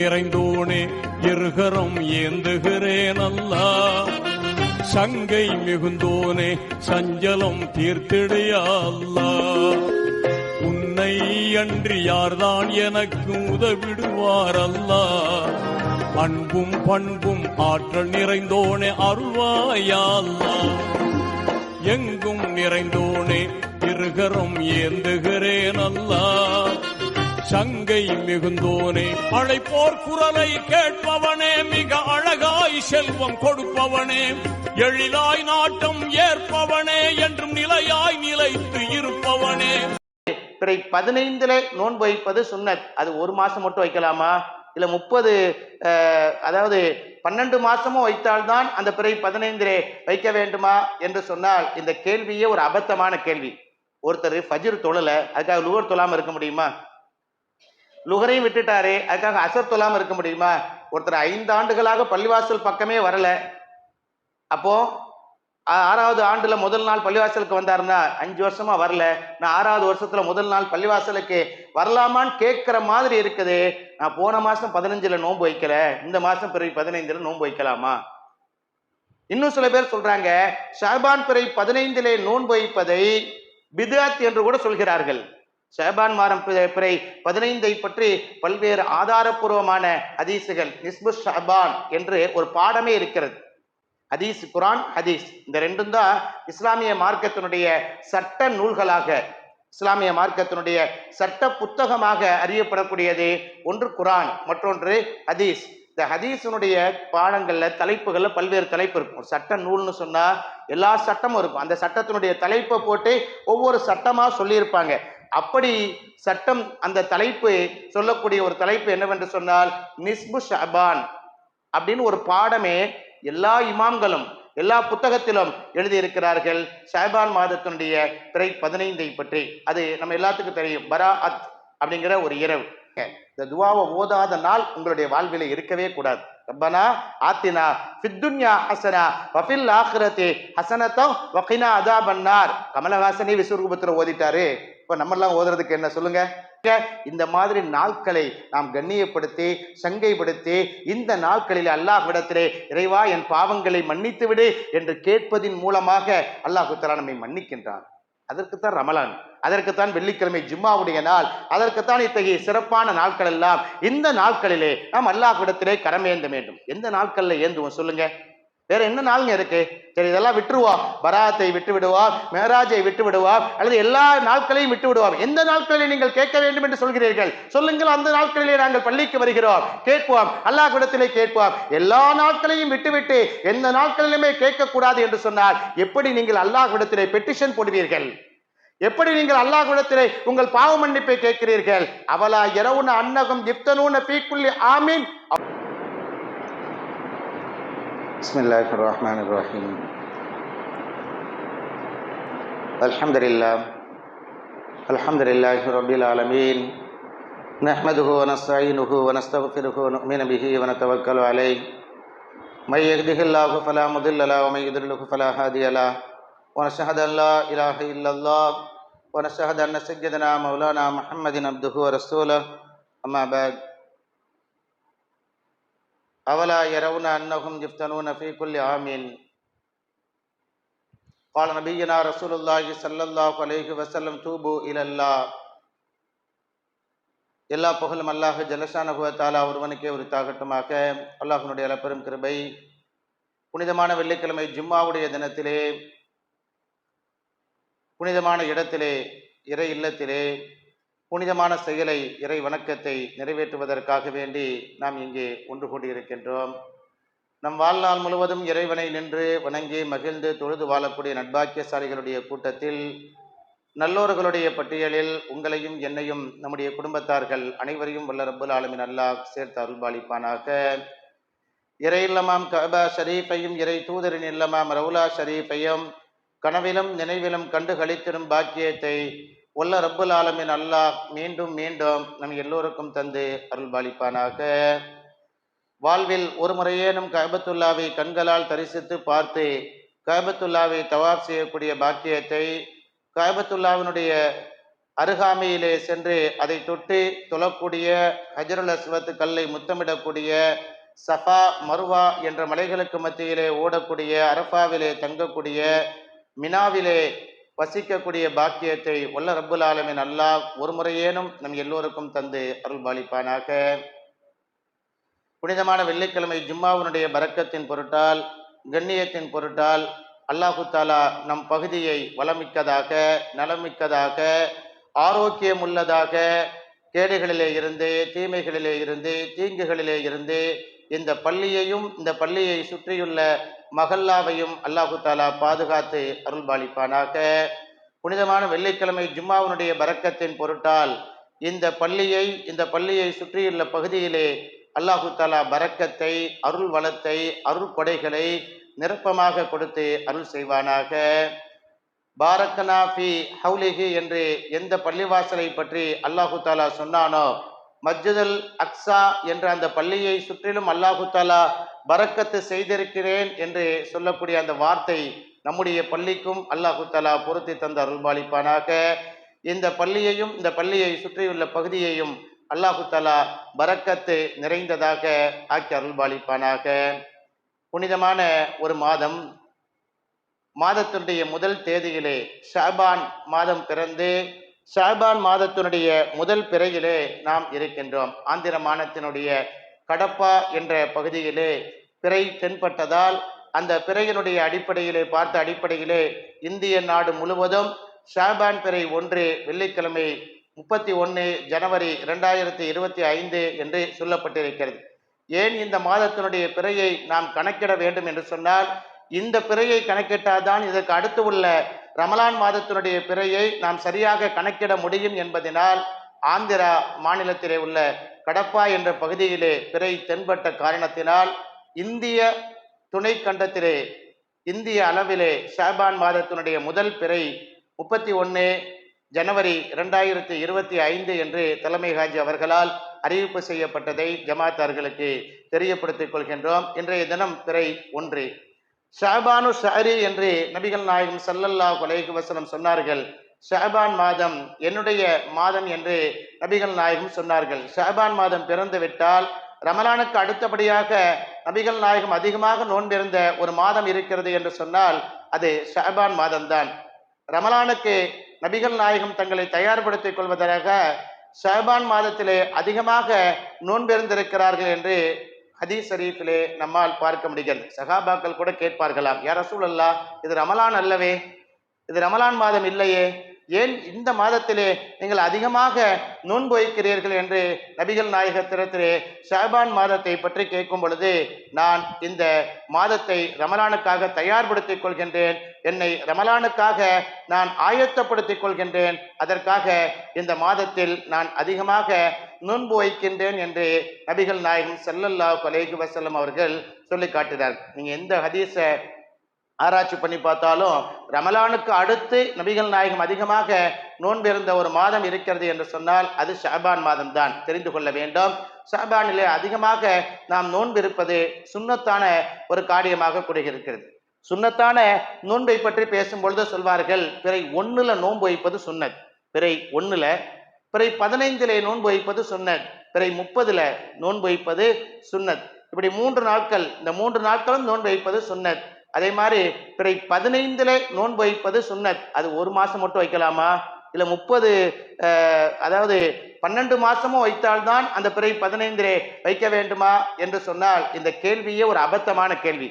நிறைந்தோனே இருகரம் ஏந்துகிறேன் அல்லா சங்கை மிகுந்தோனே சஞ்சலம் தீர்த்திடையா அல்லா உன்னை அன்றி யார்தான் எனக்கு உதவிடுவார் அல்லா அன்பும் பண்பும் ஆற்றல் நிறைந்தோனே அருள்வாயல்லா. எங்கும் நிறைந்தோனே இருகரம் ஏந்துகிறேன் அல்லா சங்கை மிகுந்தோனே அழைப்போர் குரலை கேட்பவனே மிக அழகாய் செல்வம் கொடுப்பவனே. எழிலாய் நாட்டம் ஏற்பவனே என்றும் நிலையாய் நிலைத்து இருப்பவனே. பிறை பதினைந்துல நோன்பு வைப்பது சுண்ணத் அது ஒரு மாசம் மட்டும் வைக்கலாமா? இல்ல முப்பது அதாவது பன்னெண்டு மாசமும் வைத்தால்தான் அந்த பிறை பதினைந்திலே வைக்க வேண்டுமா என்று சொன்னால் இந்த கேள்வியே ஒரு அபத்தமான கேள்வி. ஒருத்தர் ஃபஜிர் தொழலை அதுக்காக லுவர் தொழாம இருக்க முடியுமா? லுகரையும் விட்டுட்டாரு. அதுக்காக அசர் தொழாம இருக்க முடியுமா? ஒருத்தர் ஐந்து ஆண்டுகளாக பள்ளிவாசல் பக்கமே வரல. அப்போ ஆறாவது ஆண்டுல முதல் நாள் பள்ளிவாசலுக்கு வந்தாருன்னா அஞ்சு வருஷமா வரல. நான் ஆறாவது வருஷத்துல முதல் நாள் பள்ளிவாசலுக்கு வரலாமான்னு கேட்கிற மாதிரி இருக்குது. நான் போன மாசம் பதினஞ்சுல நோன்பு வைக்கல. இந்த மாசம் பிறகு பதினைந்துல நோன்பு வைக்கலாமா? இன்னும் சில பேர் சொல்றாங்க ஷாபான் பிறை பதினைந்திலே நோன்பு வைப்பதை பிதாத் என்று கூட சொல்கிறார்கள். ஷாபான் மாதம் பிறை- பதினைந்தை பற்றி பல்வேறு ஆதாரபூர்வமான ஹதீஸுகள் நிஸ்பு ஷபான் என்று ஒரு பாடமே இருக்கிறது. ஹதீஸ் குரான் ஹதீஸ். இந்த ரெண்டும் தான் இஸ்லாமிய மார்க்கத்தினுடைய சட்ட நூல்களாக இஸ்லாமிய மார்க்கத்தினுடைய சட்ட புத்தகமாக அறியப்படக்கூடியது. ஒன்று குரான் மற்றொன்று ஹதீஸ். இந்த ஹதீஸினுடைய பாடங்களில் தலைப்புகளில் பல்வேறு தலைப்பு இருக்கும். ஒரு சட்ட நூல்னு சொன்னால் எல்லா சட்டமும் இருக்கும். அந்த சட்டத்தினுடைய தலைப்பை போட்டு ஒவ்வொரு சட்டமாக சொல்லியிருப்பாங்க. அப்படி சட்டம் அந்த தலைப்பு சொல்லக்கூடிய ஒரு தலைப்பு என்னவென்று சொன்னால் நிஸ்பு ஷபான் அப்படின்னு ஒரு பாடமே எல்லா இமாம்களும் எல்லா புத்தகத்திலும் எழுதியிருக்கிறார்கள். ஷாபான் மாதத்தினுடைய பிறை பதினைந்தை பற்றி. அது நம்ம எல்லாத்துக்கும் தெரியும். பரா அத் அப்படிங்கிற ஒரு இரவு. இந்த துவாவை ஓதாத நாள் உங்களுடைய வாழ்வில இருக்கவே கூடாது. ரப்பனா ஆத்தினா ஃபித்துன்யா ஹசனா வஃபில் ஆஹிரத்தி ஹசனத்தோ வகினா அதாபன்னார். கமலஹாசனே விஸ்வரூபத்தில் ஓதிட்டாரு. இப்போ நம்ம எல்லாம் ஓதுறதுக்கு என்ன சொல்லுங்க? இந்த மாதிரி நாட்களை நாம் கண்ணியப்படுத்தி சங்கைப்படுத்தி இந்த நாட்களில் அல்லாஹ்விடத்திலே இறைவா என் பாவங்களை மன்னித்து விடு என்று கேட்பதின் மூலமாக அல்லாஹு நம்மை மன்னிக்கின்றான். அதற்குத்தான் ரமலான் அதற்குத்தான் வெள்ளிக்கிழமை ஜும்மாவுடைய நாள் அதற்குத்தான் இத்தகைய சிறப்பான நாட்கள் எல்லாம். இந்த நாட்களிலே நாம் அல்லாஹ்விடத்திலே கரமேந்த வேண்டும். எந்த நாட்களில் ஏந்துவோம் சொல்லுங்க? வேற என்ன நாளுங்க இருக்கு? சரி இதெல்லாம் விட்டுருவோம் பராத்தை விட்டு விடுவார் மேராஜை விட்டு விடுவோம் அல்லது எல்லா நாட்களையும் விட்டு விடுவார் எந்த நாட்களில் நீங்கள் கேட்க வேண்டும் என்று சொல்கிறீர்கள்? சொல்லுங்கள் அந்த நாட்களிலே நாங்கள் பள்ளிக்கு வருகிறோம். கேட்போம் அல்லாஹ்விடத்திலே கேட்போம். எல்லா நாட்களையும் விட்டுவிட்டு எந்த நாட்களிலுமே கேட்கக்கூடாது என்று சொன்னால் எப்படி நீங்கள் அல்லாஹ் அல்லாஹ்விடத்திலே பெட்டிஷன் போடுவீர்கள்? எப்படி நீங்கள் அல்லாஹ் அல்லாஹ்விடத்திலே உங்கள் பாவ மன்னிப்பை கேட்கிறீர்கள்? அவலா இரவுன அன்னகம் இப்தனூன பீக்குள்ளி ஆமீன். بسم الله الرحمن الرحيم. الحمد لله. الحمد لله رب العالمين. نحمده ونستعينه ونستغفره ونؤمن به ونتوكل عليه. من يهده الله فلا مضل له ومن يضلله فلا هادي له. ونشهد أن لا إله إلا الله ونشهد أن سيدنا مولانا محمد عبده ورسوله. أما بعد أولا يرون أنهم يفتنون في كل عام قال نبينا رسول الله صلى الله عليه وسلم توبوا إلى الله எல்லா புகழும் அல்லாஹ் ஜலஷானகுவ தாலா ஒருவனுக்கே உரித்தாகட்டுமாக அல்லாஹ்வினுடைய அளப்பெரும் கிருபை புனிதமான வெள்ளிக்கிழமை ஜும்மாவுடைய தினத்திலே புனிதமான இடத்திலே இறை இல்லத்திலே புனிதமான செயலை இறை வணக்கத்தை நிறைவேற்றுவதற்காக வேண்டி நாம் இங்கே ஒன்று கூடியிருக்கின்றோம். நம் வாழ்நாள் முழுவதும் இறைவனை நின்று வணங்கி மகிழ்ந்து தொழுது வாழக்கூடிய நட்பாக்கியசாலிகளுடைய கூட்டத்தில் நல்லோர்களுடைய பட்டியலில் உங்களையும் என்னையும் நம்முடைய குடும்பத்தார்கள் அனைவரையும் வல்ல ரப்புல் ஆலமின் அல்லாஹ் சேர்த்து அருள்பாலிப்பானாக. இறை இல்லமாம் கபா ஷரீஃபையும் இறை தூதரின் இல்லமாம் ரவுலா ஷரீஃபையும் கனவிலும் நினைவிலும் கண்டு கழித்திடும் பாக்கியத்தை உள்ள ரப்புல் ஆலமின் அல்லாஹ் மீண்டும் மீண்டும் நம் எல்லோருக்கும் தந்து அருள்பாலிப்பானாக வாழ்வில் ஒரு முறையேனும் கஹபத்துல்லாவை கண்களால் தரிசித்து பார்த்து கஹபத்துல்லாவை தவாப் செய்யக்கூடிய பாக்கியத்தை கஹபத்துல்லாவினுடைய அருகாமையிலே சென்று அதை தொட்டு தொழக்கூடிய ஹஜருல் அஸ்வத் கல்லை முத்தமிடக்கூடிய சஃபா மருவா என்ற மலைகளுக்கு மத்தியிலே ஓடக்கூடிய அரஃபாவிலே தங்கக்கூடிய மினாவிலே வசிக்கக்கூடிய பாக்கியத்தை வல்ல ரப்புல் ஆலமின் அல்லாஹ் ஒரு முறையேனும் நம் எல்லோருக்கும் தந்து அருள்பாலிப்பானாக புனிதமான வெள்ளிக்கிழமை ஜும்மாவினுடைய பரக்கத்தின் பொருட்டால் கண்ணியத்தின் பொருட்டால் அல்லாஹு தாலா நம் பகுதியை வளமிக்கதாக நலமிக்கதாக ஆரோக்கியமுள்ளதாக கேடுகளிலே இருந்து தீமைகளிலே இருந்து தீங்குகளிலே இருந்து இந்த பள்ளியையும் இந்த பள்ளியை சுற்றியுள்ள மகல்லாவையும் அல்லாஹு தாலா பாதுகாத்து அருள்பாலிப்பானாக புனிதமான வெள்ளிக்கிழமை ஜும்மாவினுடைய பறக்கத்தின் பொருட்டால் இந்த பள்ளியை இந்த பள்ளியை சுற்றியுள்ள பகுதியிலே அல்லாஹு தாலா பரக்கத்தை அருள் வளத்தை அருள் கொடைகளை நிரப்பமாக கொடுத்து அருள் செய்வானாக. பாரக்கனா ஃபி ஹவுலிஹி என்று எந்த பள்ளிவாசலை பற்றி அல்லாஹு தாலா சொன்னானோ மஸ்ஜிதுல் அக்ஸா என்ற அந்த பள்ளியை சுற்றிலும் அல்லாஹு தாலா பறக்கத்து செய்திருக்கிறேன் என்று சொல்லக்கூடிய அந்த வார்த்தை நம்முடைய பள்ளிக்கும் அல்லாஹு தாலா பொருத்தி தந்த அருள்பாலிப்பானாக. இந்த பள்ளியையும் இந்த பள்ளியை சுற்றியுள்ள பகுதியையும் அல்லாஹு தாலா பறக்கத்து நிறைந்ததாக ஆக்கி அருள்பாலிப்பானாக. புனிதமான ஒரு மாதம். மாதத்தினுடைய முதல் தேதியிலே ஷாபான் மாதம் பிறந்து ஷாபான் மாதத்தினுடைய முதல் பிறையிலே நாம் இருக்கின்றோம். ஆந்திர மாநிலத்தினுடைய கடப்பா என்ற பகுதியிலே பிறை தென்பட்டதால் அந்த பிறையினுடைய அடிப்படையிலே பார்த்த அடிப்படையிலே இந்திய நாடு முழுவதும் ஷாபான் பிறை ஒன்று வெள்ளிக்கிழமை முப்பத்தி ஒன்று ஜனவரி இரண்டாயிரத்தி இருபத்தி ஐந்து என்று சொல்லப்பட்டிருக்கிறது. ஏன் இந்த மாதத்தினுடைய பிறையை நாம் கணக்கிட வேண்டும் என்று சொன்னால் இந்த பிறையை கணக்கிட்டால்தான் இதற்கு அடுத்து உள்ள ரமலான் மாதத்தினுடைய பிறையை நாம் சரியாக கணக்கிட முடியும் என்பதனால் ஆந்திரா மாநிலத்திலே உள்ள கடப்பா என்ற பகுதியிலே பிறை தென்பட்ட காரணத்தினால் இந்திய துணை கண்டத்திலே இந்திய அளவிலே ஷாபான் மாதத்தினுடைய முதல் பிறை முப்பத்தி ஒன்று ஜனவரி இரண்டாயிரத்தி இருபத்தி ஐந்து என்று தலைமை ஹாஜி அவர்களால் அறிவிப்பு செய்யப்பட்டதை ஜமாத்தார்களுக்கு தெரியப்படுத்திக் கொள்கின்றோம். இன்றைய தினம் பிறை ஒன்று. ஷாபானு ஷாரி என்று நபிகள் நாயகம் சல்லல்லா அலைஹி வசனம் சொன்னார்கள். ஷஹபான் மாதம் என்னுடைய மாதம் என்று நபிகள் நாயகம் சொன்னார்கள். ஷஹபான் மாதம் பிறந்து விட்டால் ரமலானுக்கு அடுத்தபடியாக நபிகள் நாயகம் அதிகமாக நோன்பிருந்த ஒரு மாதம் இருக்கிறது என்று சொன்னால் அது ஷஹபான் மாதம்தான். ரமலானுக்கு நபிகள் நாயகம் தங்களை தயார்படுத்திக் கொள்வதற்காக ஷஹபான் மாதத்திலே அதிகமாக நோன்பிருந்திருக்கிறார்கள் என்று ஹதீஸ் ஷரீஃபிலே நம்மால் பார்க்க முடிகிறது. சகாபாக்கள் கூட கேட்பார்களாம் யார் ரசூல் அல்லா இது ரமலான் அல்லவே? இது ரமலான் மாதம் இல்லையே? ஏன் இந்த மாதத்திலே நீங்கள் அதிகமாக நோன்பு வைக்கிறீர்கள் என்று நபிகள் நாயகத்திரத்திலே ஷாபான் மாதத்தை பற்றி கேட்கும் பொழுது நான் இந்த மாதத்தை ரமலானுக்காக தயார்படுத்திக் கொள்கின்றேன் என்னை ரமலானுக்காக நான் ஆயத்தப்படுத்திக் கொள்கின்றேன் அதற்காக இந்த மாதத்தில் நான் அதிகமாக நோன்பு வைக்கின்றேன் என்று நபிகள் நாயகம் செல்லல்லா கொலேஹி வசல்லம் அவர்கள் சொல்லி காட்டினார் நீங்கள் எந்த ஹதீஸை ஆராய்ச்சி பண்ணி பார்த்தாலும் ரமலானுக்கு அடுத்து நபிகள் நாயகம் அதிகமாக நோன்பிருந்த ஒரு மாதம் இருக்கிறது என்று சொன்னால் அது ஷாபான் மாதம் தான் தெரிந்து கொள்ள வேண்டும். ஷாபானிலே அதிகமாக நாம் நோன்பிருப்பது சுண்ணத்தான ஒரு காரியமாக கூடியிருக்கிறது. சுண்ணத்தான நோன்பை பற்றி பேசும் பொழுது சொல்வார்கள் பிறை ஒன்றில் நோன்பு வைப்பது சுன்னத் பிறை ஒன்றில் பிறை பதினைந்திலே நோன்பு வைப்பது சுன்னத் பிறை முப்பதில் நோன்பு வைப்பது சுன்னத் இப்படி மூன்று நாட்கள் இந்த மூன்று நாட்களும் நோன்பு வைப்பது சுன்னத் அதே மாதிரி பிறை பதினைந்துல நோன்பு வைப்பது சுண்ணத் அது ஒரு மாசம் மட்டும் வைக்கலாமா? இல்ல முப்பது அதாவது பன்னெண்டு மாசமும் வைத்தால்தான் அந்த பிறை பதினைந்திலே வைக்க வேண்டுமா? என்று சொன்னால் இந்த கேள்வியே ஒரு அபத்தமான கேள்வி.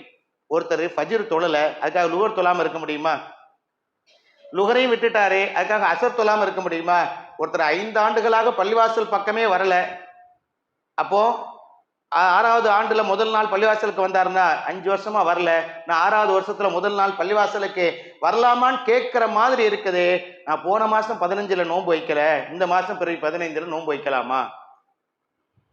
ஒருத்தர் ஃபஜிர் தொழல அதுக்காக லுகர் தொழாம இருக்க முடியுமா? லுகரையும் விட்டுட்டாரு அதுக்காக அசர் தொழாம இருக்க முடியுமா? ஒருத்தர் ஐந்து ஆண்டுகளாக பள்ளிவாசல் பக்கமே வரல. அப்போ ஆறாவது ஆண்டுல முதல் நாள் பள்ளிவாசலுக்கு வந்தாருன்னா அஞ்சு வருஷமா வரல. நான் ஆறாவது வருஷத்துல முதல் நாள் பள்ளிவாசலுக்கு வரலாமான்னு கேட்கிற மாதிரி இருக்குது. நான் போன மாசம் பதினஞ்சுல நோன்பு வைக்கல. இந்த மாசம் பிறகு பதினைந்துல நோன்பு வைக்கலாமா?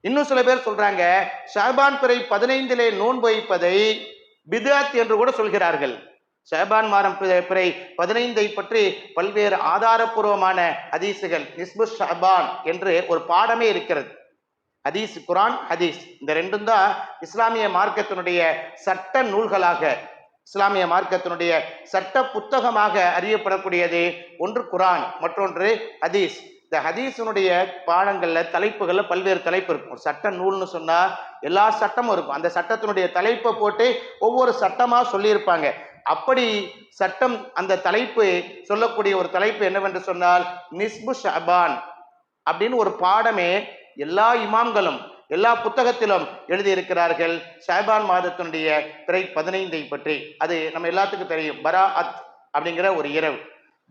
இன்னும் சில பேர் சொல்றாங்க ஷாபான் பிறை பதினைந்திலே நோன்பு வைப்பதை பிதாத் என்று கூட சொல்கிறார்கள். ஷாபான் மாதம் பிறை பதினைந்தை பற்றி பல்வேறு ஆதாரப்பூர்வமான அதிசுகள் நிஸ்பு ஷாபான் என்று ஒரு பாடமே இருக்கிறது. ஹதீஸ் குரான் ஹதீஸ். இந்த ரெண்டும் தான் இஸ்லாமிய மார்க்கத்தினுடைய சட்ட நூல்களாக இஸ்லாமிய மார்க்கத்தினுடைய சட்ட புத்தகமாக அறியப்படக்கூடியது. ஒன்று குரான் மற்றொன்று ஹதீஸ். இந்த ஹதீஸினுடைய பாடங்களில் தலைப்புகளில் பல்வேறு தலைப்பு இருக்கும். சட்ட நூல்னு சொன்னால் எல்லா சட்டமும் இருக்கும். அந்த சட்டத்தினுடைய தலைப்பை போட்டு ஒவ்வொரு சட்டமாக சொல்லியிருப்பாங்க. அப்படி சட்டம் அந்த தலைப்பு சொல்லக்கூடிய ஒரு தலைப்பு என்னவென்று சொன்னால் நிஸ்பு ஷபான் அப்படின்னு ஒரு பாடமே எல்லா இமாம்களும் எல்லா புத்தகத்திலும் எழுதியிருக்கிறார்கள். ஷாபான் மாதத்தினுடைய பிறை பதினைந்தை பற்றி. அது நம்ம எல்லாத்துக்கும் தெரியும். பரா அத் அப்படிங்கிற ஒரு இரவு.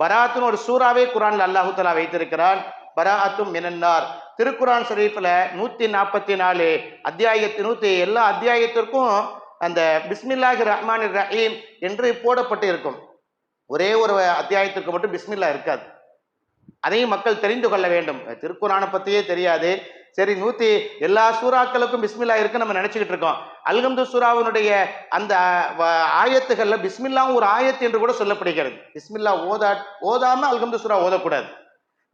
பராத்துன்னு ஒரு சூறாவே குரான்ல அல்லாஹு தலா வைத்திருக்கிறான். பரா அத்தும் மினன்னார். திருக்குரான் ஷரீஃப்ல நூத்தி நாற்பத்தி நாலு அத்தியாயத்து நூற்றி எல்லா அத்தியாயத்திற்கும் அந்த பிஸ்மில்லாஹி ரஹ்மான் ரஹீம் என்று போடப்பட்டு இருக்கும் ஒரே ஒரு அத்தியாயத்திற்கு மட்டும் பிஸ்மில்லா இருக்காது. அதையும் மக்கள் தெரிந்து கொள்ள வேண்டும். திருக்குறானை பற்றியே தெரியாது. சரி நூத்தி எல்லா சூறாக்களுக்கும் பிஸ்மில்லா இருக்கு நம்ம நினைச்சுக்கிட்டு இருக்கோம். அல்கம்து சூறாவினுடைய அந்த வ- ஆயத்துகள்ல பிஸ்மில்லாவும் ஒரு ஆயத்து என்று கூட சொல்லப்படுகிறது. பிஸ்மில்லா ஓதா ஓதாம அல்கம்து சூறா ஓதக்கூடாது.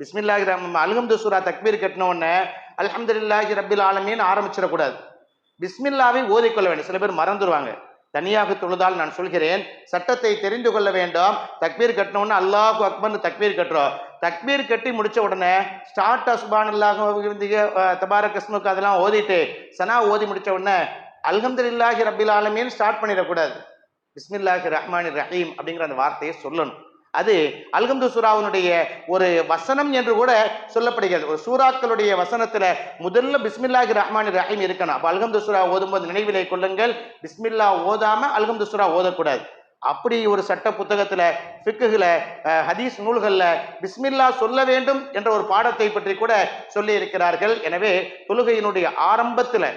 பிஸ்மில்லா ரஹ்மான் அல்கம்து சூறா தக்பீர் கட்டின உடனே அல்ஹம்துலில்லாஹி ரபில் ஆலமின்னு ஆரம்பிச்சிடக்கூடாது. பிஸ்மில்லாவை ஓதிக்கொள்ள வேண்டும். சில பேர் மறந்துடுவாங்க தனியாக தொழுதால் நான் சொல்கிறேன். சட்டத்தை தெரிந்து கொள்ள வேண்டும். தக்பீர் கட்டணும்னு அல்லாஹு அக்பர்னு தக்பீர் கட்டுறோம். தக்பீர் கட்டி முடித்த உடனே ஸ்டார்ட் அஸ்பான் அல்லாஹ் தபார தபாரக் அதெல்லாம் ஓதிட்டு சனா ஓதி முடித்த உடனே அல்ஹம்துலில்லாஹி ரபில் ஆலமீன் ஸ்டார்ட் பண்ணிடக்கூடாது. பிஸ்மில்லாஹி ரஹ்மான் ரஹீம் அப்படிங்கிற அந்த வார்த்தையை சொல்லணும். அது அல்கம்து சூராவினுடைய ஒரு வசனம் என்று கூட சொல்லப்படுகிறது. ஒரு சூறாக்களுடைய வசனத்துல முதல்ல பிஸ்மில்லாஹி ரஹ்மான் ரஹீம் இருக்கணும். அப்போ அல்கம்து சூரா ஓதும்போது நினைவிலை கொள்ளுங்கள். பிஸ்மில்லா ஓதாம அல்கம்து சூரா ஓதக்கூடாது. அப்படி ஒரு சட்ட புத்தகத்தில் ஃபிக்குகில் ஹதீஸ் நூல்களில் பிஸ்மில்லா சொல்ல வேண்டும் என்ற ஒரு பாடத்தை பற்றி கூட சொல்லி இருக்கிறார்கள். எனவே தொழுகையினுடைய ஆரம்பத்தில்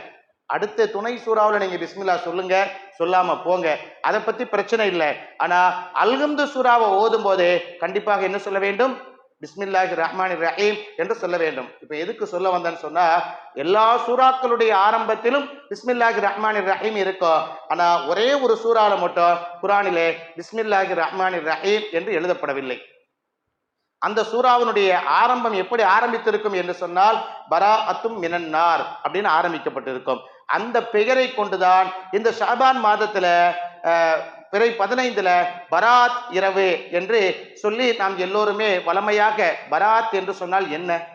அடுத்த துணை சூறாவில் நீங்கள் பிஸ்மில்லா சொல்லுங்க சொல்லாமல் போங்க. அதை பற்றி பிரச்சனை இல்லை. ஆனால் அல்கம்து சூறாவை ஓதும் போது கண்டிப்பாக என்ன சொல்ல வேண்டும்? பிஸ்மில்லாஹி ரஹ்மான் ரஹீம் என்று சொல்ல வேண்டும். இப்போ எதுக்கு சொல்ல வந்தேன்னு சொன்னா எல்லா சூறாக்களுடைய ஆரம்பத்திலும் பிஸ்மில்லாஹி ரஹ்மான் ரஹீம் இருக்கும். ஆனா ஒரே ஒரு சூறால மட்டும் குரானிலே பிஸ்மில்லாஹி ரஹ்மான் ரஹீம் என்று எழுதப்படவில்லை. அந்த சூறாவினுடைய ஆரம்பம் எப்படி ஆரம்பித்திருக்கும் என்று சொன்னால் பரா அத்தும் மினன்னார் அப்படின்னு ஆரம்பிக்கப்பட்டிருக்கும். அந்த பெயரை கொண்டுதான் இந்த ஷாபான் மாதத்துல பிறை பதினைந்துல பராத் இரவு என்று சொல்லி நாம் எல்லோருமே வளமையாக பராத் என்று சொன்னால் என்ன?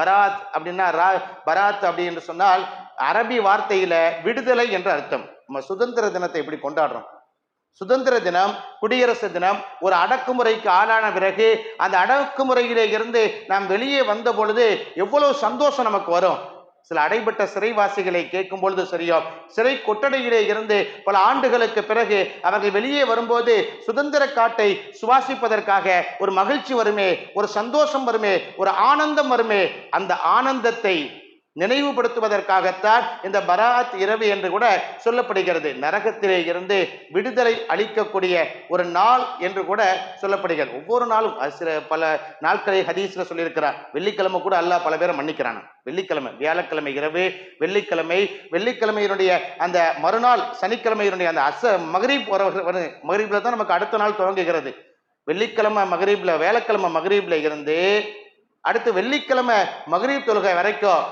பராத் அப்படின்னா ரா- பராத் அப்படி என்று சொன்னால் அரபி வார்த்தையில விடுதலை என்று அர்த்தம். நம்ம சுதந்திர தினத்தை எப்படி கொண்டாடுறோம்? சுதந்திர தினம் குடியரசு தினம் ஒரு அடக்குமுறைக்கு ஆளான பிறகு அந்த அடக்குமுறையிலே இருந்து நாம் வெளியே வந்த பொழுது எவ்வளவு சந்தோஷம் நமக்கு வரும். சில அடைபட்ட சிறைவாசிகளை கேட்கும் பொழுது சரியோ சிறை கொட்டடையிலே இருந்து பல ஆண்டுகளுக்கு பிறகு அவர்கள் வெளியே வரும்போது சுதந்திர காட்டை சுவாசிப்பதற்காக ஒரு மகிழ்ச்சி வருமே ஒரு சந்தோஷம் வருமே ஒரு ஆனந்தம் வருமே. அந்த ஆனந்தத்தை நினைவுபடுத்துவதற்காகத்தான் இந்த பராத் இரவு என்று கூட சொல்லப்படுகிறது. நரகத்திலே இருந்து விடுதலை அளிக்கக்கூடிய ஒரு நாள் என்று கூட சொல்லப்படுகிறது. ஒவ்வொரு நாளும் சில பல நாட்களை ஹதீஸ்ல சொல்லியிருக்கிறார். வெள்ளிக்கிழமை கூட அல்லாஹ் பல பேரை மன்னிக்கிறான் வெள்ளிக்கிழமை வியாழக்கிழமை இரவு வெள்ளிக்கிழமை வெள்ளிக்கிழமையினுடைய அந்த மறுநாள் சனிக்கிழமையினுடைய அந்த அச மகரீப் மகரீப்ல தான் நமக்கு அடுத்த நாள் துவங்குகிறது. வெள்ளிக்கிழமை மகரீப்ல வேலைக்கிழமை மகரீப்ல இருந்து அடுத்து வெள்ளிக்கிழமை மகரீப் தொழுகை வரைக்கும்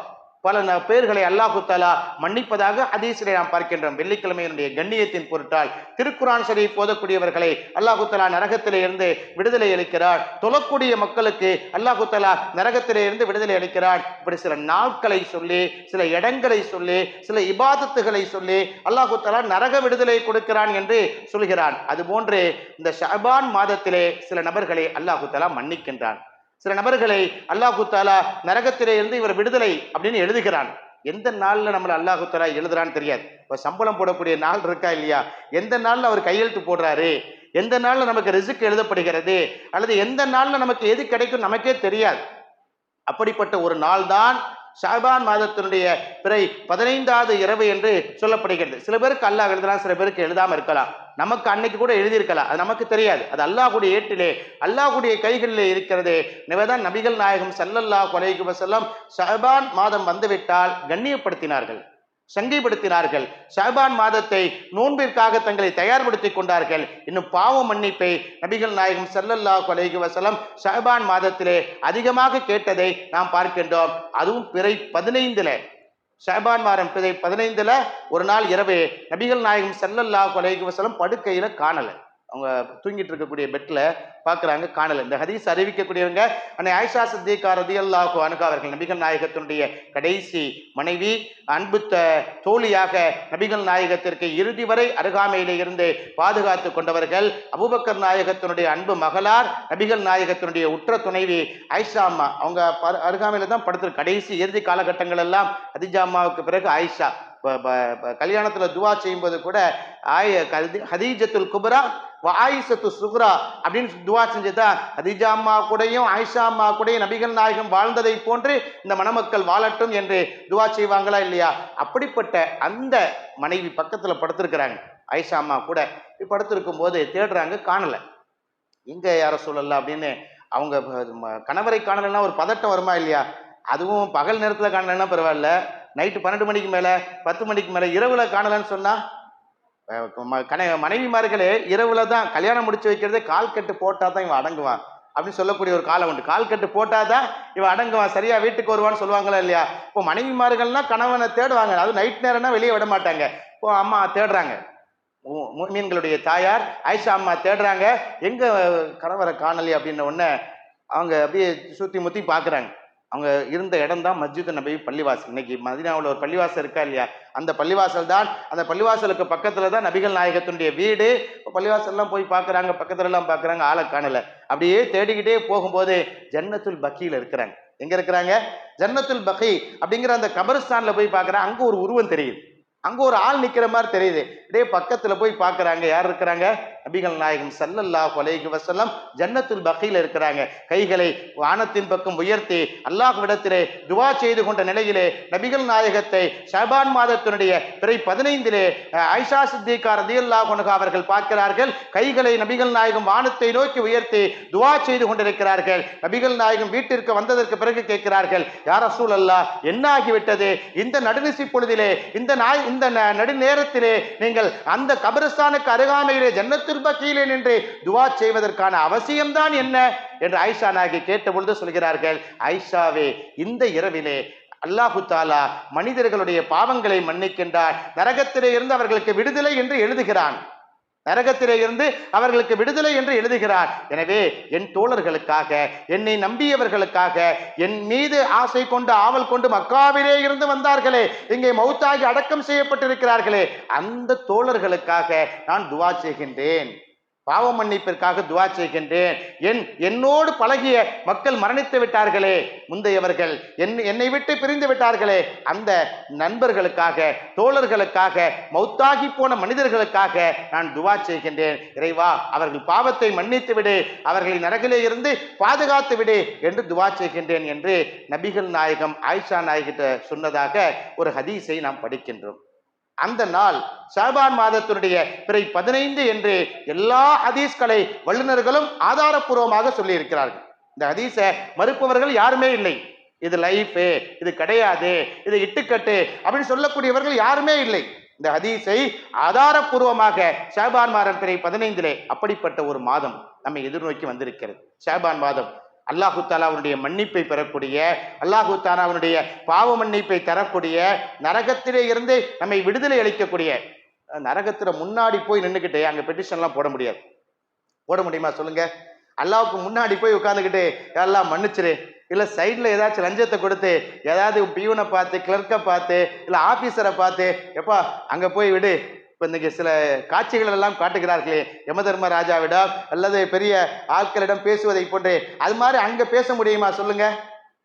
பல ந- பேர்களை அல்லாஹு தாலா மன்னிப்பதாக ஹதீஸிலே நாம் பார்க்கின்றோம். வெள்ளிக்கிழமையினுடைய கண்ணியத்தின் பொருட்டால் திருக்குரான் ஷரீஃப் போதக்கூடியவர்களை அல்லாஹு தாலா நரகத்திலே இருந்து விடுதலை அளிக்கிறார். தொழக்கூடிய மக்களுக்கு அல்லாஹு தாலா நரகத்திலே இருந்து விடுதலை அளிக்கிறார். இப்படி சில நாட்களை சொல்லி சில இடங்களை சொல்லி சில இபாதத்துகளை சொல்லி அல்லாஹு தாலா நரக விடுதலை கொடுக்கிறான் என்று சொல்கிறான். அதுபோன்று இந்த ஷபான் மாதத்திலே சில நபர்களை அல்லாஹு தாலா மன்னிக்கின்றான். சில நபர்களை அல்லாஹு தாலா நரகத்திலே இருந்து இவர் விடுதலை அப்படின்னு எழுதுகிறான். எந்த நாளில் நம்மளை அல்லாஹு தாலா எழுதுறான்னு தெரியாது. இப்போ சம்பளம் போடக்கூடிய நாள் இருக்கா இல்லையா? எந்த நாளில் அவர் கையெழுத்து போடுறாரு? எந்த நாளில் நமக்கு ரிசுக்கு எழுதப்படுகிறது? அல்லது எந்த நாளில் நமக்கு எது கிடைக்கும் நமக்கே தெரியாது. அப்படிப்பட்ட ஒரு நாள் தான் ஷாபான் மாதத்தினுடைய பிறை பதினைந்தாவது இரவு என்று சொல்லப்படுகிறது. சில பேருக்கு அல்லாஹ் எழுதலாம் சில பேருக்கு எழுதாமல் இருக்கலாம். நமக்கு அன்னைக்கு கூட எழுதியிருக்கலாம். அது நமக்கு தெரியாது. அது அல்லாஹுடைய ஏட்டிலே அல்லாஹுடைய கைகளிலே இருக்கிறது. நிவேதான் நபிகள் நாயகம் ஸல்லல்லாஹு கொலைக்கு வஸல்லம் ஷஹபான் மாதம் வந்துவிட்டால் கண்ணியப்படுத்தினார்கள். சங்கைப்படுத்தினார்கள். ஷஹபான் மாதத்தை நோன்பிற்காக தங்களை தயார்படுத்திக் கொண்டார்கள். இன்னும் பாவ மன்னிப்பை நபிகள் நாயகம் ஸல்லல்லாஹு கொலைகு வசலம் ஷஹபான் மாதத்திலே அதிகமாக கேட்டதை நாம் பார்க்கின்றோம். அதுவும் பிறை பதினைந்தில். ஷாபான் மாதம் பதினைந்தில் பதினைந்துல ஒரு நாள் இரவு நபிகள் நாயகம் செல்லல்லா கொலைக்கு வசலம் படுக்கையில காணலை. அவங்க தூங்கிட்டு இருக்கக்கூடிய பெட்டில் பார்க்கறாங்க காணல. இந்த ஹதீஸ் அறிவிக்கக்கூடியவங்க அன்னை ஆயிஷா சித்திகா ரதியல்லாஹு அனுகா அவர்கள் நபிகள் நாயகத்தினுடைய கடைசி மனைவி அன்பு தோழியாக நபிகள் நாயகத்திற்கு இறுதி வரை அருகாமையிலே இருந்து பாதுகாத்து கொண்டவர்கள் அபுபக்கர் நாயகத்தினுடைய அன்பு மகளார் நபிகள் நாயகத்தினுடைய உற்ற துணைவி ஆயிஷா அம்மா. அவங்க அருகாமையில் தான் படுத்துரு கடைசி இறுதி காலகட்டங்கள் எல்லாம் ஹதிஜா அம்மாவுக்கு பிறகு ஆயிஷா. கல்யாணத்தில் துவா செய்யும்போது கூட ஆய கதி- ஹதீஜத்துல் குபரா வ ஆயிஷத்து சுக்ரா அப்படின்னு துவா செஞ்சுதான். ஹதீஜா அம்மா கூடயும் ஆயிஷா அம்மா கூடயும் நபிகள் நாயகம் வாழ்ந்ததை போன்று இந்த மணமக்கள் வாழட்டும் என்று துவா செய்வாங்களா இல்லையா? அப்படிப்பட்ட அந்த மனைவி பக்கத்தில் படுத்திருக்கிறாங்க. ஆயிஷா அம்மா கூட. படுத்திருக்கும் போது தேடுறாங்க காணலை. இங்கே யாரை சொல்லல அப்படின்னு அவங்க கணவரை காணலைன்னா ஒரு பதட்டம் வருமா இல்லையா? அதுவும் பகல் நேரத்தில் காணலைன்னா பரவாயில்ல. நைட்டு பன்னெண்டு மணிக்கு மேலே பத்து மணிக்கு மேலே இரவில் காணலன்னு சொன்னால் ம- கண மனைவிமார்களே இரவில் தான் கல்யாணம் முடிச்சு வைக்கிறதே கால் கட்டு போட்டால் தான் இவன் அடங்குவான். அப்படின்னு சொல்லக்கூடிய ஒரு காலம் உண்டு. கால் கட்டு போட்டால் தான் இவன் அடங்குவான். சரியாக வீட்டுக்கு வருவான்னு சொல்லுவாங்களா இல்லையா? இப்போ மனைவிமார்கள்னால் கணவனை தேடுவாங்க. அது நைட் நேரம்னா வெளியே விட மாட்டாங்க. இப்போ அம்மா தேடுறாங்க. மீன்களுடைய தாயார் ஐஷா அம்மா தேடுறாங்க. எங்கே கணவரை காணலி அப்படின்ன உடனே அவங்க அப்படியே சுற்றி முத்தி பார்க்குறாங்க. அவங்க இருந்த இடம் தான் மஸ்ஜித் நபி பள்ளிவாசல். இன்னைக்கு மதினாவில் ஒரு பள்ளிவாசல் இருக்கா இல்லையா? அந்த பள்ளிவாசல் தான் அந்த பள்ளிவாசலுக்கு பக்கத்தில் தான் நபிகள் நாயகத்துடைய வீடு. இப்போ பள்ளிவாசல்லாம் போய் பார்க்குறாங்க பக்கத்துலலாம் எல்லாம் ஆளை காணலை. அப்படியே தேடிக்கிட்டே போகும்போது ஜன்னத்துல் பக்கியில் இருக்கிறாங்க. எங்கே இருக்கிறாங்க? ஜன்னத்துல் பக்கி அப்படிங்கிற அந்த கபரஸ்தானில் போய் பார்க்குறாங்க அங்கே ஒரு உருவம் தெரியுது. அங்கே ஒரு ஆள் நிற்கிற மாதிரி தெரியுது. இதே பக்கத்தில் போய் பார்க்குறாங்க யார் இருக்கிறாங்க? நபிகள் நாயகம் சல்லல்லா அலைஹி வசல்லம் ஜன்னத்துல் பகையில் இருக்கிறாங்க. கைகளை வானத்தின் பக்கம் உயர்த்தி அல்லாஹ்விடத்திலே துவா செய்து கொண்ட நிலையிலே நபிகள் நாயகத்தை ஷபான் மாதத்தினுடைய பிறை பதினைந்திலே ஐஷா ஆயிஷா சித்திகா ரதியல்லாஹு அன்ஹா அவர்கள் பார்க்கிறார்கள். கைகளை நபிகள் நாயகம் வானத்தை நோக்கி உயர்த்தி துவா செய்து கொண்டிருக்கிறார்கள். நபிகள் நாயகம் வீட்டிற்கு வந்ததற்கு பிறகு கேட்கிறார்கள் யார் அசூல் அல்லா என்ன ஆகிவிட்டது இந்த நடுநிசி பொழுதிலே இந்த நாய் இந்த ந- நடுநேரத்திலே நீங்கள் அந்த கபரிஸ்தானுக்கு அருகாமையிலே ஜன்னத்தில் பக்கியிலே நின்று துவா செய்வதற்கான அவசியம்தான் என்ன? என்று ஆயிஷா நாயகி கேட்ட பொழுது சொல்கிறார்கள் ஐஷாவே இந்த இரவிலே அல்லாஹு தாலா மனிதர்களுடைய பாவங்களை மன்னிக்கின்றார். நரகத்திலே இருந்து அவர்களுக்கு விடுதலை என்று எழுதுகிறான். நரகத்திலே இருந்து அவர்களுக்கு விடுதலை என்று எழுதுகிறார். எனவே என் தோழர்களுக்காக என்னை நம்பியவர்களுக்காக என் மீது ஆசை கொண்டு ஆவல் கொண்டு மக்காவிலே இருந்து வந்தார்களே இங்கே மௌத்தாகி அடக்கம் செய்யப்பட்டிருக்கிறார்களே அந்த தோழர்களுக்காக நான் துவா செய்கின்றேன். பாவ மன்னிப்பிற்காக துவா செய்கின்றேன். என் என்னோடு பழகிய மக்கள் மரணித்து விட்டார்களே முந்தையவர்கள். என் என்னை விட்டு பிரிந்து விட்டார்களே அந்த நண்பர்களுக்காக தோழர்களுக்காக மௌத்தாகி போன மனிதர்களுக்காக நான் துவா செய்கின்றேன். இறைவா அவர்கள் பாவத்தை மன்னித்து விடு அவர்களை நரகிலே இருந்து பாதுகாத்து விடு என்று துவா செய்கின்றேன் என்று நபிகள் நாயகம் ஆயிஷா நாயகிட்ட சொன்னதாக ஒரு ஹதீஸை நாம் படிக்கின்றோம். அந்த நாள் ஷாபான் மாதத்தினுடைய பிறை பதினைந்து என்று எல்லா ஹதீஸ்களை வல்லுநர்களும் ஆதாரப்பூர்வமாக சொல்லியிருக்கிறார்கள். இந்த ஹதீஸை மறுப்பவர்கள் யாருமே இல்லை. இது லைஃப் இது கிடையாது இது இட்டுக்கட்டு அப்படின்னு சொல்லக்கூடியவர்கள் யாருமே இல்லை. இந்த ஹதீஸை ஆதாரப்பூர்வமாக ஷாபான் மாதம் பிறை பதினைந்திலே அப்படிப்பட்ட ஒரு மாதம் நம்மை எதிர்நோக்கி வந்திருக்கிறது. ஷாபான் மாதம் அல்லாஹு தாலா அவனுடைய மன்னிப்பை பெறக்கூடிய அல்லாஹு தாலா அவனுடைய பாவ மன்னிப்பை தரக்கூடிய நரகத்திலே இருந்து நம்மை விடுதலை அளிக்கக்கூடிய நரகத்தில் முன்னாடி போய் நின்றுக்கிட்டு அங்கே பெட்டிஷன்லாம் போட முடியாது. போட முடியுமா சொல்லுங்க? அல்லாவுக்கு முன்னாடி போய் உட்காந்துக்கிட்டு எல்லாம் மன்னிச்சிரு. இல்லை சைடில் ஏதாச்சும் லஞ்சத்தை கொடுத்து ஏதாவது பியூனை பார்த்து கிளர்க்கை பார்த்து இல்லை ஆஃபீஸரை பார்த்து எப்பா அங்கே போய் விடு. இப்போ இன்னைக்கு சில காட்சிகள் எல்லாம் காட்டுகிறார்களே யமதர்ம ராஜாவிடம் அல்லது பெரிய ஆட்களிடம் பேசுவதை போன்று. அது மாதிரி அங்கே பேச முடியுமா சொல்லுங்கள்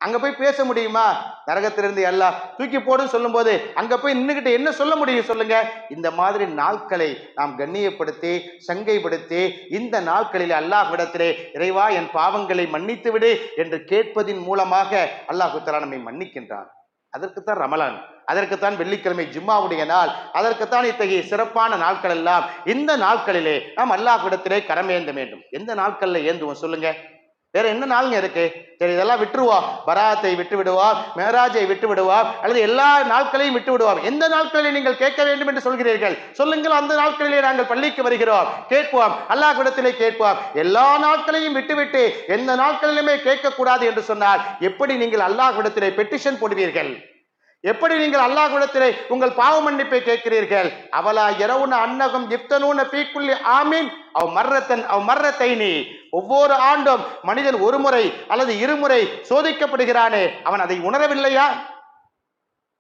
அங்கே போய் பேச முடியுமா? நரகத்திலிருந்து எல்லாம் தூக்கி போடும் சொல்லும்போது அங்கே போய் நின்றுக்கிட்டு என்ன சொல்ல முடியும் சொல்லுங்க? இந்த மாதிரி நாட்களை நாம் கண்ணியப்படுத்தி சங்கைப்படுத்தி இந்த நாட்களில் அல்லாஹ்விடத்திலே இறைவா என் பாவங்களை மன்னித்து விடு என்று கேட்பதின் மூலமாக அல்லாஹு தஆலா நம்மை மன்னிக்கின்றான். அதற்குத்தான் ரமலான் அதற்குத்தான் வெள்ளிக்கிழமை ஜும்மாவுடைய நாள் அதற்குத்தான் இத்தகைய சிறப்பான நாட்கள் எல்லாம். இந்த நாட்களிலே நாம் அல்லாஹ்விடத்திலே கரமேந்த வேண்டும். எந்த நாட்களில் ஏந்துவோம் சொல்லுங்க? வேற என்ன நாளுங்க இருக்கு? சரி இதெல்லாம் விட்டுருவோம் பராத்தை விட்டு விடுவோம் மேராஜை விட்டு விடுவார் அல்லது எல்லா நாட்களையும் விட்டு விடுவார் எந்த நாட்களில் நீங்கள் கேட்க வேண்டும் என்று சொல்கிறீர்கள்? சொல்லுங்கள் அந்த நாட்களிலே நாங்கள் பள்ளிக்கு வருகிறோம். கேட்போம் அல்லாஹ்விடத்திலே கேட்போம். எல்லா நாட்களையும் விட்டுவிட்டு எந்த நாட்களிலுமே கேட்கக்கூடாது என்று சொன்னால் எப்படி நீங்கள் அல்லாஹ் அல்லாஹ்விடத்திலே பெட்டிஷன் போடுவீர்கள்? எப்படி நீங்கள் அல்லாஹ் அல்லாஹ்விடத்திலே உங்கள் பாவ மன்னிப்பை கேட்கிறீர்கள்? அவலா இரவுன அன்னகம் இப்தனூன பீக்குள்ளி ஆமீன். அவ் மர்ரத்தன் அவ் நீ ஒவ்வொரு ஆண்டும் மனிதன் ஒரு முறை அல்லது இருமுறை சோதிக்கப்படுகிறானே அவன் அதை உணரவில்லையா?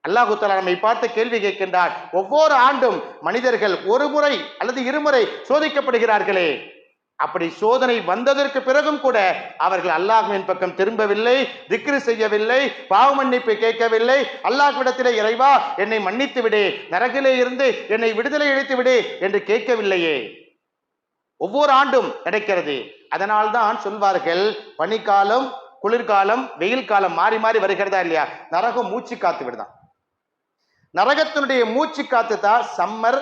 அல்லாஹு தலா நம்மை பார்த்து கேள்வி கேட்கின்றார் ஒவ்வொரு ஆண்டும் மனிதர்கள் ஒரு முறை அல்லது இருமுறை சோதிக்கப்படுகிறார்களே. அப்படி சோதனை வந்ததற்கு பிறகும் கூட அவர்கள் அல்லாஹுவின் பக்கம் திரும்பவில்லை திக்ரு செய்யவில்லை பாவ மன்னிப்பு கேட்கவில்லை. அல்லாஹ்விடத்திலே இறைவா என்னை மன்னித்து விடு நரகிலே இருந்து என்னை விடுதலை அளித்து விடு என்று கேட்கவில்லையே. ஒவ்வொரு ஆண்டும் நடக்கிறது அதனால்தான் சொல்வார்கள் பனிக்காலம் குளிர்காலம் வெயில் காலம் மாறி மாறி வருகிறதா இல்லையா? நரகம் மூச்சு காத்து விடுதான். நரகத்தினுடைய மூச்சு காத்து தான் சம்மர்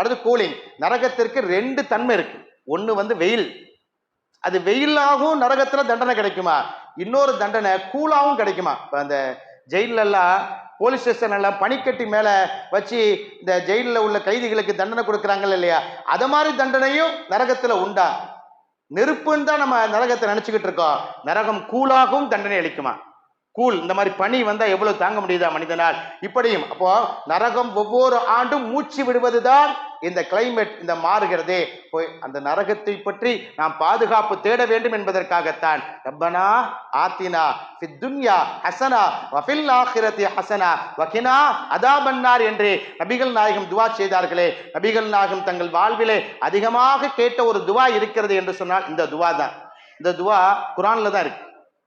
அடுத்து கூலிங் நரகத்திற்கு ரெண்டு தன்மை இருக்கு. ஒன்று வந்து வெயில். அது வெயிலாகவும் நரகத்தில் தண்டனை கிடைக்குமா? இன்னொரு தண்டனை கூலாகவும் கிடைக்குமா? இப்போ அந்த ஜெயிலெல்லாம் போலீஸ் ஸ்டேஷன் எல்லாம் பனிக்கட்டி மேலே வச்சு இந்த ஜெயிலில் உள்ள கைதிகளுக்கு தண்டனை கொடுக்குறாங்கல்ல இல்லையா? அதை மாதிரி தண்டனையும் நரகத்தில் உண்டா? நெருப்புன்னு தான் நம்ம நரகத்தை நினச்சிக்கிட்டு இருக்கோம். நரகம் கூலாகவும் தண்டனை அளிக்குமா? கூல். இந்த மாதிரி பனி வந்தால் எவ்வளோ தாங்க முடியுதா மனிதனால்? இப்படியும். அப்போ நரகம் ஒவ்வொரு ஆண்டும் மூச்சு விடுவது தான் இந்த கிளைமேட் இந்த மாறுகிறதே போய் அந்த நரகத்தை பற்றி நாம் பாதுகாப்பு தேட வேண்டும் என்பதற்காகத்தான். ரப்பனா ஆத்தினா ஃபித் துன்யா ஹசனா வஃபில் ஆஹிரத்தி ஹசனா வகினா அதாபன்னார் என்று நபிகள் நாயகம் துவா செய்தார்களே. நபிகள் நாயகம் தங்கள் வாழ்விலே அதிகமாக கேட்ட ஒரு துவா இருக்கிறது என்று சொன்னால் இந்த துவா தான். இந்த துவா குரானில் தான் இருக்கு.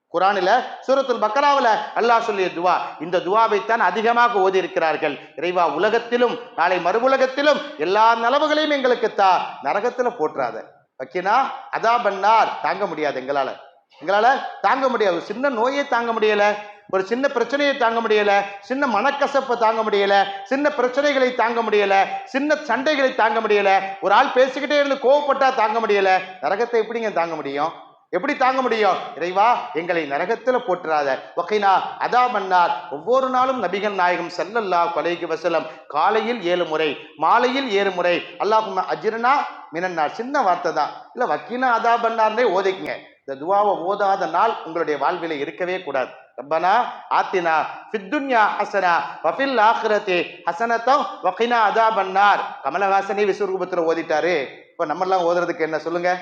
குரானில் சூரத்துல் பக்கராவில் அல்லாஹ் சொல்லிய துவா. இந்த துவாவைத்தான் அதிகமாக ஓதி இருக்கிறார்கள் இறைவா உலகத்திலும் நாளை மறுவுலகத்திலும் எல்லா நலவுகளையும் எங்களுக்கு தா. நரகத்தில் போற்றாத. வக்கினா அதா பண்ணார். தாங்க முடியாது எங்களால். எங்களால் தாங்க முடியாது. ஒரு சின்ன நோயை தாங்க முடியலை. ஒரு சின்ன பிரச்சனையை தாங்க முடியல. சின்ன மனக்கசப்பை தாங்க முடியல. சின்ன பிரச்சனைகளை தாங்க முடியல. சின்ன சண்டைகளை தாங்க முடியல. ஒரு ஆள் பேசிக்கிட்டே இருந்து கோவப்பட்டா தாங்க முடியல. நரகத்தை எப்படிங்க தாங்க முடியும்? எப்படி தாங்க முடியும்? இறைவா எங்களை நரகத்தில் போட்டுறாத ஒகைனா அதா மன்னார். ஒவ்வொரு நாளும் நபிகள் நாயகம் செல்லல்லா கொலைக்கு வசலம் காலையில் ஏழு முறை மாலையில் ஏழு முறை. அல்லாஹும் அஜிரனா மினன்னார் சின்ன வார்த்தை தான். இல்லை வக்கீனா அதா பண்ணார்னே ஓதிக்குங்க. இந்த துவாவை ஓதாத நாள் உங்களுடைய வாழ்வில இருக்கவே கூடாது. ரப்பனா ஆத்தினா ஃபித்துன்யா ஹசனா வஃபில் ஆஹிரத்தி ஹசனத்தோ வக்கினா அதா பண்ணார் கமலஹாசனே விஸ்வரூபத்தில் ஓதிட்டாரு. இப்போ நம்மெல்லாம் ஓதுறதுக்கு என்ன சொல்லுங்கள்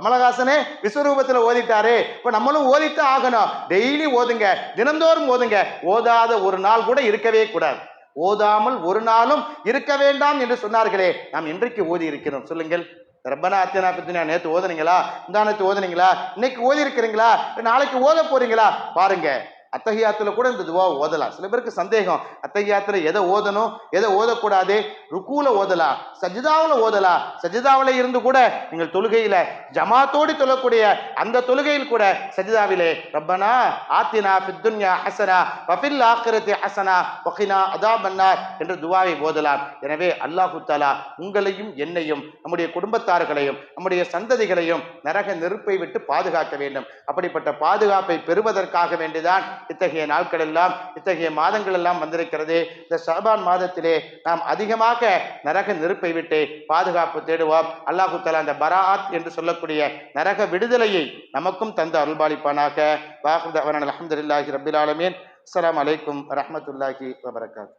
கமலஹாசனே விஸ்வரூபத்தில் ஓதிட்டாரு. இப்போ நம்மளும் ஓதித்தான் ஆகணும். டெய்லி ஓதுங்க. தினந்தோறும் ஓதுங்க. ஓதாத ஒரு நாள் கூட இருக்கவே கூடாது. ஓதாமல் ஒரு நாளும் இருக்க வேண்டாம் என்று சொன்னார்களே. நாம் இன்றைக்கு ஓதி இருக்கிறோம். சொல்லுங்கள். ரப்பனா அத்தியனா பத்தினா நேற்று ஓதுனீங்களா? இந்த நேற்று ஓதுனீங்களா? இன்னைக்கு ஓதி இருக்கிறீங்களா? நாளைக்கு ஓத போறீங்களா? பாருங்க. அத்தகையாத்துல கூட இந்த துவா ஓதலாம். சில பேருக்கு சந்தேகம் அத்தகையாத்துல எதை ஓதணும் எதை ஓதக்கூடாது? ருக்கூல ஓதலாம் சஜிதாவில் ஓதலாம் சஜிதாவில் இருந்து கூட நீங்கள் தொழுகையில ஜமாத்தோடு தொழக்கூடிய அந்த தொழுகையில் கூட சஜிதாவிலே ரப்பனா ஆத்தினா பித்துன்யா ஹசனா வஃபில் ஆக்கிரத்தி ஹசனா வகினா அதாபன்னார் என்று துவாவை ஓதலாம். எனவே அல்லாஹு தாலா உங்களையும் என்னையும் நம்முடைய குடும்பத்தார்களையும் நம்முடைய சந்ததிகளையும் நரக நெருப்பை விட்டு பாதுகாக்க வேண்டும். அப்படிப்பட்ட பாதுகாப்பை பெறுவதற்காக வேண்டிதான் இத்தகைய நாட்கள் எல்லாம் இத்தகைய மாதங்கள் எல்லாம் வந்திருக்கிறது. இந்த சபான் மாதத்திலே நாம் அதிகமாக நரக நெருப்பை விட்டு பாதுகாப்பு தேடுவோம். அல்லாஹு தலா அந்த பராத் என்று சொல்லக்கூடிய நரக விடுதலையை நமக்கும் தந்த அருள்பாலிப்பானாக. வாஹுத் அவன் அலமதுல்லாஹி ரபில் ஆலமீன். அஸ்ஸலாமு அலைக்கும் வரஹ்மத்துல்லாஹி வபரகாத்.